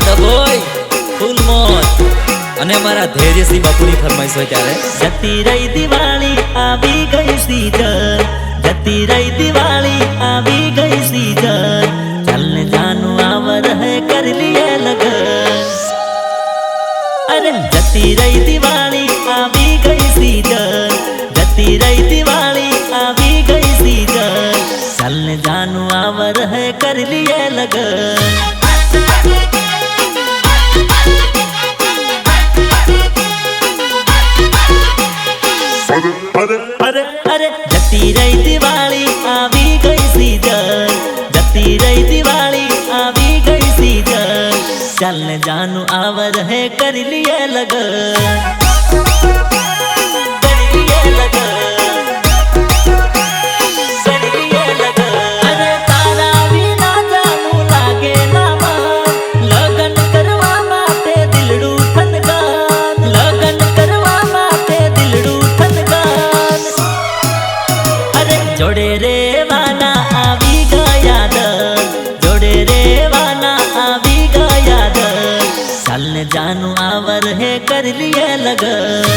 ડભોઈ ફૂલ મોજ. અને મારા ધૈર્યસિંહ બાપુની ફરમાઈશ હોય ત્યારે, જતી રહી દિવાળી, આવી ગઈ સીઝન જતી રહી દિવાળી, આવી ગઈ સીઝન ચાલને જાનું આવર હે, કરી લીએ લગન. અરે, જતી રહી દિવાળી, આવી ગઈ સીઝન જતી રહી દિવાળી, આવી ગઈ સીઝન ચાલને જાનું આવર હે, કરી લીએ લગન. સીઝન ચાલને જાનું આવર હે કરી લીએ લગન કરી લીએ લગન આવર હે કરી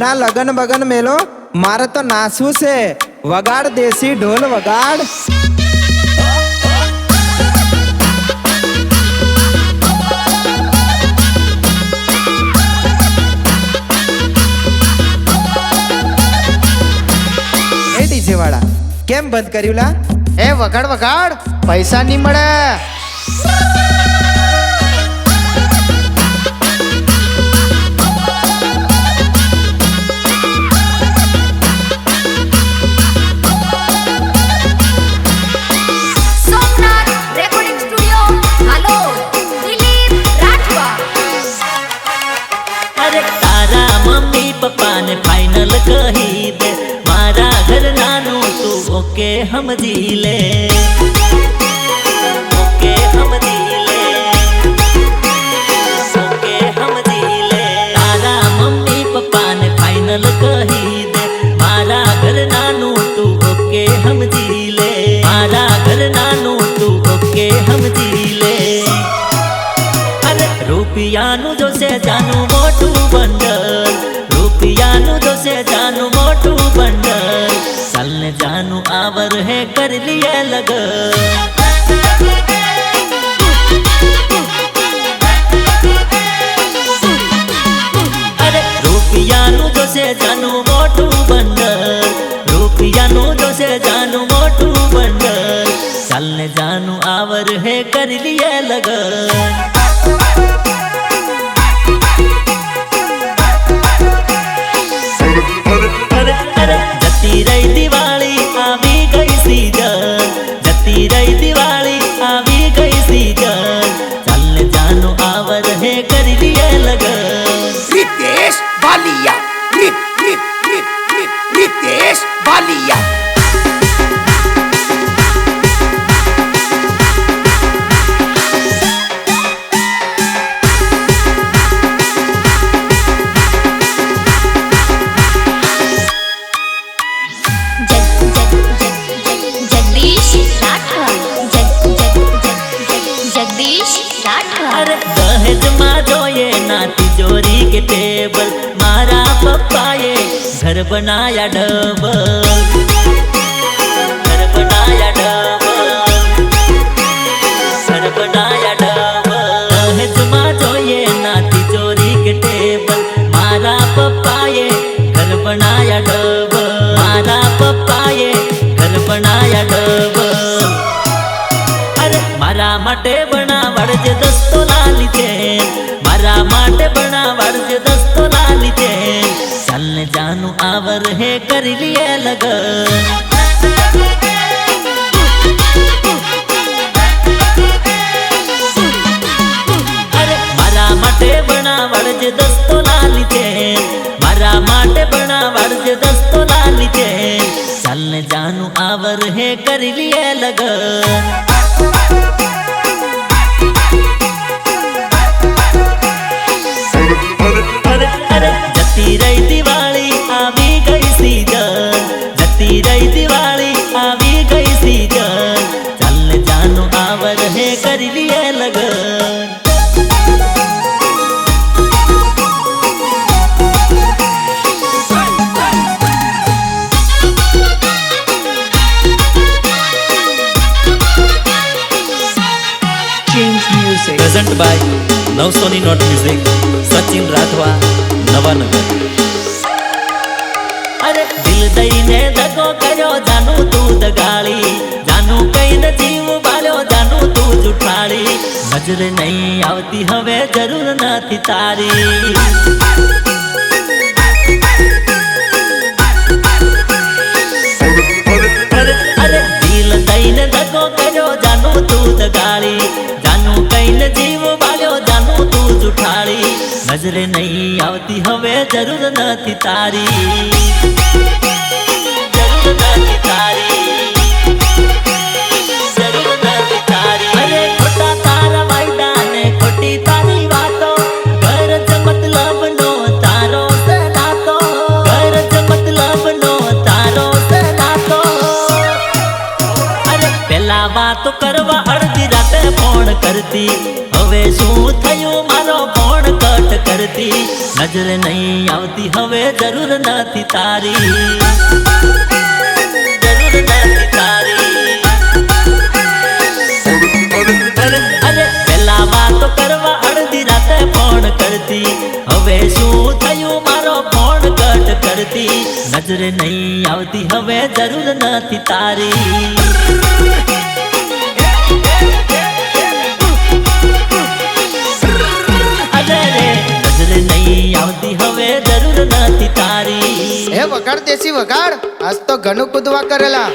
હમણાં લગન બગન મેલો, મારે તો નાસવું છે. વગાડ દેશી ઢોલ વગાડ. એ કેમ બંધ કર્યું લા? એ વગાડ વગાડ, પૈસા નહીં મળે. તું ઓકે સમજી લે ઓકે સમજી લે ઓકે સમજી લે તારા મમ્મી પપ્પાને ફાઇનલ કહી દે મારા ઘરનાનું તું ઓકે સમજી લે મારા ઘરનાનું તું ઓકે સમજી લે અરે રૂપિયાનું જોશે જાનું મોટું રૂપિયાનું જોશે જાનું મોટું બંડલ રૂપિયાનું જોશે જાનું મોટું બંડલ ચાલને જાનું આવર હે કરી લીએ લગન ઘર બનાયા ડબલ બનાયા ટેબલ. મારા પપ્પાએ ઘર બનાયા બનાયા અરે મારા માટે બનાવડજે દસ્તો મનાવર હે કરી લે લગન માટે બનાવડ જે દસ્તો ના લીધે મારા માટે બનાવડ જે દસ્તો ના લીધે ચાલને જાનું આવર હે કરી લીએ લગન જતી રહી નજર નહીં આવતી હવે જરૂર નથી તારી. નજરે નહીં આવતી હવે જરૂર નથી તારી. નજર નહીં આવતી હવે જરૂર નથી તારી. નજર નહીં આવતી હવે જરૂર નથી તારી. વગાડ દેશી વગાડ આજ તો ઘણું કૂદવા કરેલા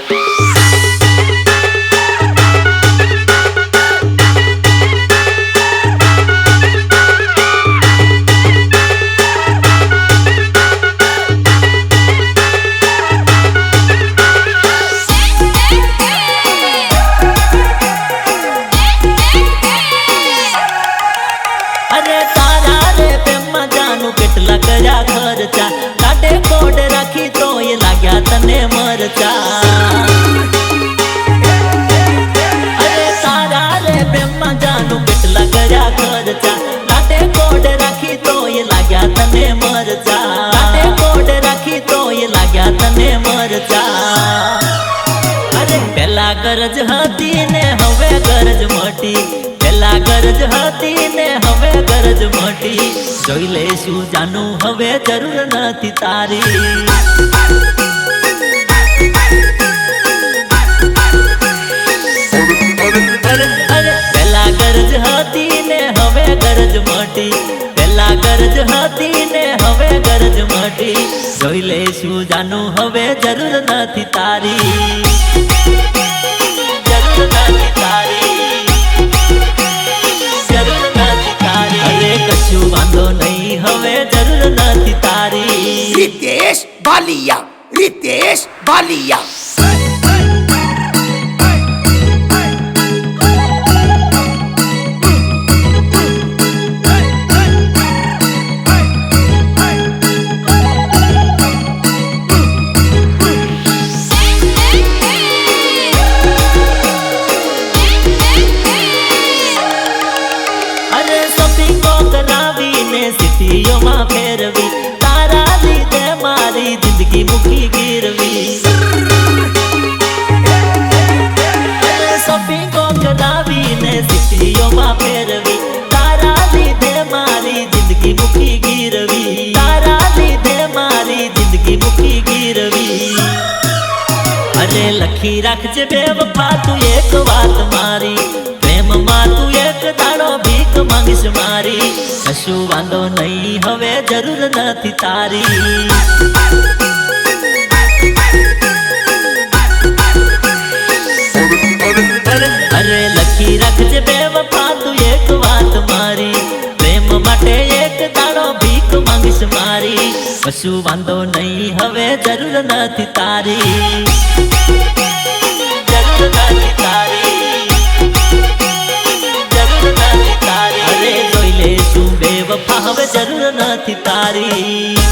ગરજ હતી ને હવે ગરજ મોટી. પેલા ગરજ હતી ને હવે ગરજ મોટી. જોઈ લેશું જાનું, હવે જરૂર નથી તારી. પેલા ગરજ હવે ગરજ મોટી. પેલા ગરજ હતી ને હવે ગરજ મોટી. જોઈ લેશું જાનું, હવે જરૂર valia. Riktig es Balia. લખી રાખજે બે વફા તું એક વાત મારી. પ્રેમમાં તું એક દાડો ભીખ માંગીશ મારી. કશું વાંધો નહીં, હવે જરૂર નથી તારી. અરે લખી રાખજે બે વફા તું એક વાત મારી. પ્રેમ માટે એક દાડો ભીખ માંગીશ મારી. કશું વાંધો નહીં, હવે જરૂર નથી તારી. નથી તારી.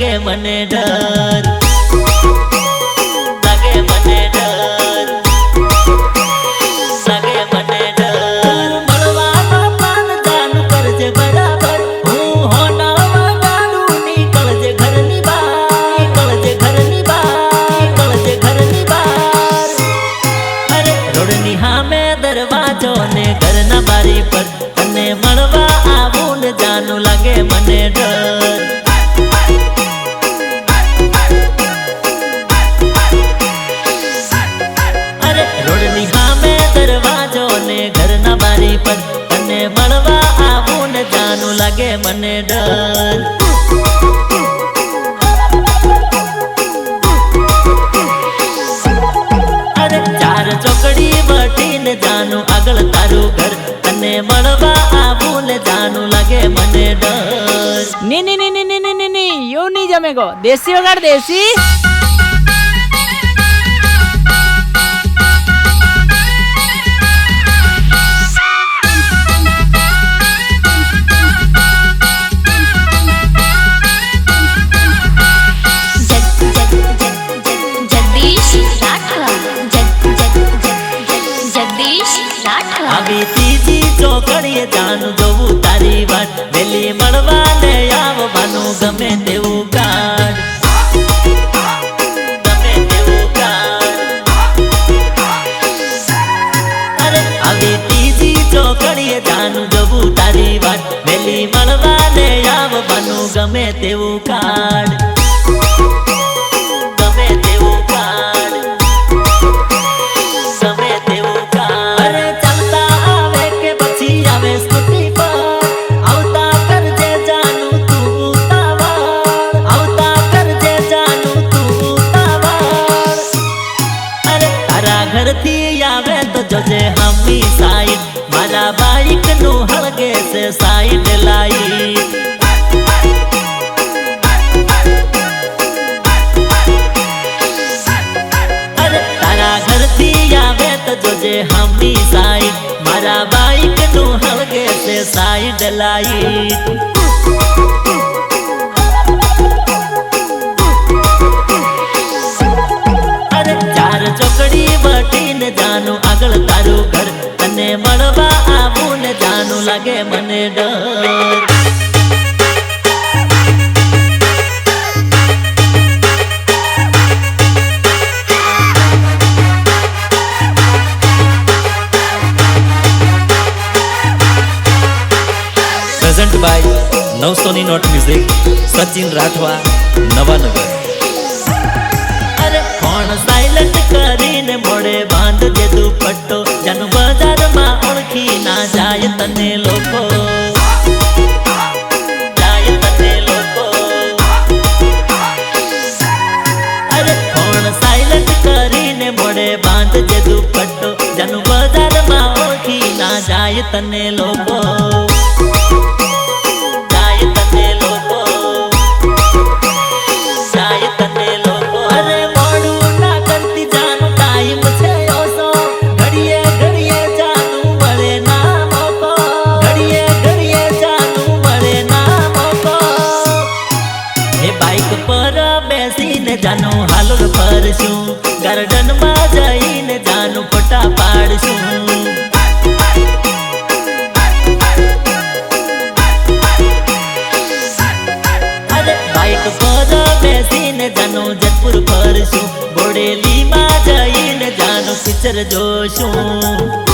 લાગે મને ડર. પર તારું ઘર તને મળવા આવું ને જાનું લાગે મને ડર. ની ની ની ની ની ની ની ની યુ ની જમેગો. દેશી વગાડ, દેશી? ચાર ચોકડી વટીને જાનું આગળ તારું ઘર. તને મળવા આવું ને જાનું લાગે મને. Soni note music Sachin Rathwa, Navanagar. અરે કોણ સાયલન્ટ કરીને મોડે બાંધજે દુપટ્ટો? જાનો બજારમાં ઓળખી ના જાય તને લોકો. તને લોકો. બાઇક પર બેસીને જાનો હાલોલ ફરશું ગાર્ડનમાં જઈને જાનું ફોટા પાડશું. બાઇક પર બેસીને જાનો, જતપુર ફરશું. બોડેલીમાં જઈને જાનું, પિક્ચર જોશું.